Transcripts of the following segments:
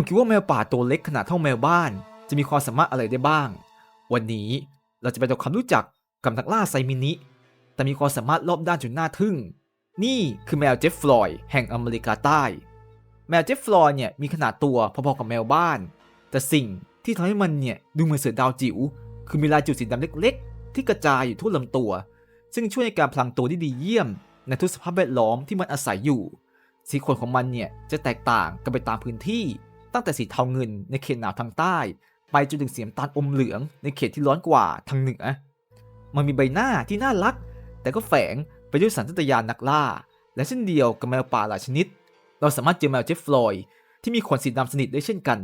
คุณคิดว่าแมวป่าตัวเล็กขนาดเท่าแมวบ้าน จะมีความสามารถอะไรได้บ้าง วันนี้เราจะไปทำความรู้จักกับนักล่าไซมินิ แต่มีความสามารถรอบด้านจนน่าทึ่ง นี่คือแมวเจฟฟลอยด์แห่งอเมริกาใต้ แมวเจฟฟลอยด์เนี่ยมีขนาดตัวพอๆกับแมวบ้าน แต่สิ่งที่ทำให้มันเนี่ยดูเหมือนเสือดาวจิ๋วคือมีลายจุดสีดำเล็ก ๆ ที่กระจายอยู่ทั่วลำตัว ซึ่งช่วยในการพลางตัวได้ดีเยี่ยม ในทุกสภาพแวดล้อมที่มันอาศัยอยู่ สีขนของมันเนี่ยจะแตกต่างกันไปตามพื้นที่ ตั้งแต่สีเทาเงินในเขตหนาวทางใต้ ไปจนถึงสีน้ำตาลอมเหลืองในเขตที่ร้อนกว่าทางเหนือ มันมีใบหน้าที่น่ารัก แต่ก็แฝงไปด้วยสัญชาตญาณนักล่า และเช่นเดียวกับแมวป่าหลายชนิด เราสามารถเจอแมวเจฟฟลอยที่มีขนสีดำสนิทได้เช่นกัน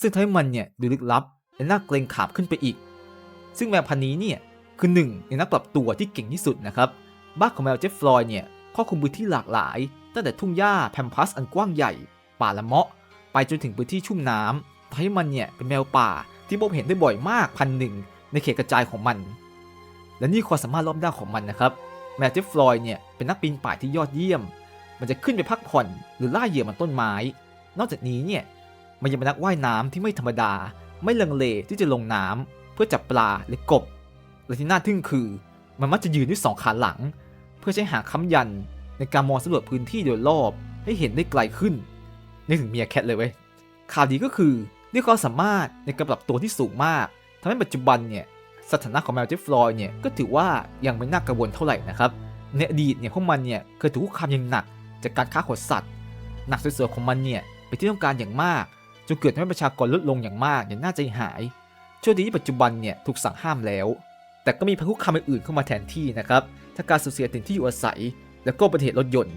ซึ่งทำให้มันเนี่ยดูลึกลับและน่าเกรงขามขึ้นไปอีก ซึ่งแมวพันธุ์นี้เนี่ยคือหนึ่งในนักปรับตัวที่เก่งที่สุดนะครับ บ้านของแมวเจฟฟลอยเนี่ยครอบคลุมพื้นที่หลากหลาย ตั้งแต่ทุ่งหญ้าแพมพัสอันกว้างใหญ่ ป่าละเมาะ ไปจนถึงพื้นที่ชุ่มน้ำทำให้มันเนี่ยเป็นแมวป่าที่พบเห็นได้บ่อยมากพันหนึ่งในเขตกระจายของมัน และนี่ความสามารถรอบด้านของมันนะครับแมวเจฟฟลอยเนี่ยเป็นนักปีนป่ายที่ยอดเยี่ยม มันจะขึ้นไปพักผ่อนหรือล่าเหยื่อบนต้นไม้ นอกจากนี้เนี่ยมันยังเป็นนักว่ายน้ำที่ไม่ธรรมดา ไม่ลังเลที่จะลงน้ำเพื่อจับปลาหรือกบและที่น่าทึ่งคือ มันมักจะยืนด้วยสองขาหลัง เพื่อใช้หางค้ำยันในการมองสำรวจพื้นที่โดยรอบให้เห็นได้ไกลขึ้น นึกถึงเมียแคทเลยเว้ยข่าวดีก็คือด้วยความสามารถในการปรับตัวที่สูงมากทำให้ปัจจุบันเนี่ยสถานะของแมวเจฟฟลอยด์เนี่ยก็ถือว่ายังไม่น่ากังวลเท่าไหร่นะครับในอดีตเนี่ยพวกมันเนี่ยเคยถูกคุกคามอย่างหนักจากการค้าขนสัตว์ หนักสวยๆของมันเนี่ยเป็นที่ต้องการอย่างมากจนเกิดทำให้ประชากรลดลงอย่างมากอย่างน่าใจหายโชคดีที่ปัจจุบันเนี่ยถูกสั่งห้ามแล้ว แต่ก็มีภัยคุกคามอื่นๆเข้ามาแทนที่นะครับทั้งการสูญเสียถิ่นที่อยู่อาศัย และก็อุบัติเหตุรถยนต์